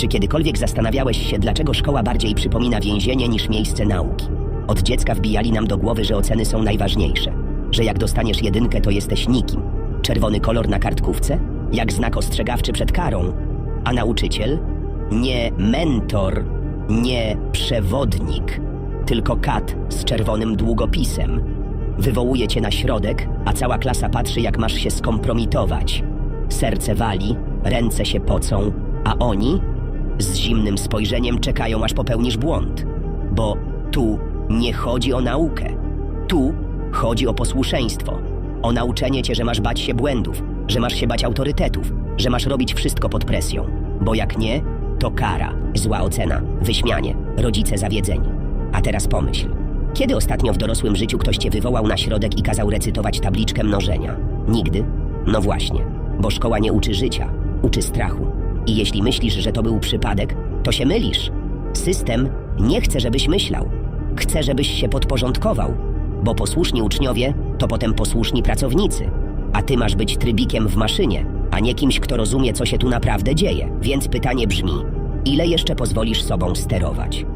Czy kiedykolwiek zastanawiałeś się, dlaczego szkoła bardziej przypomina więzienie niż miejsce nauki? Od dziecka wbijali nam do głowy, że oceny są najważniejsze. Że jak dostaniesz jedynkę, to jesteś nikim. Czerwony kolor na kartkówce? Jak znak ostrzegawczy przed karą. A nauczyciel? Nie mentor, nie przewodnik, tylko kat z czerwonym długopisem. Wywołuje cię na środek, a cała klasa patrzy, jak masz się skompromitować. Serce wali, ręce się pocą, a oni z zimnym spojrzeniem czekają, aż popełnisz błąd. Bo tu nie chodzi o naukę. Tu chodzi o posłuszeństwo. O nauczenie cię, że masz bać się błędów, że masz się bać autorytetów, że masz robić wszystko pod presją. Bo jak nie, to kara, zła ocena, wyśmianie, rodzice zawiedzeni. A teraz pomyśl. Kiedy ostatnio w dorosłym życiu ktoś cię wywołał na środek i kazał recytować tabliczkę mnożenia? Nigdy? No właśnie, bo szkoła nie uczy życia, uczy strachu. I jeśli myślisz, że to był przypadek, to się mylisz. System nie chce, żebyś myślał. Chce, żebyś się podporządkował, bo posłuszni uczniowie to potem posłuszni pracownicy. A ty masz być trybikiem w maszynie, a nie kimś, kto rozumie, co się tu naprawdę dzieje. Więc pytanie brzmi: ile jeszcze pozwolisz sobą sterować?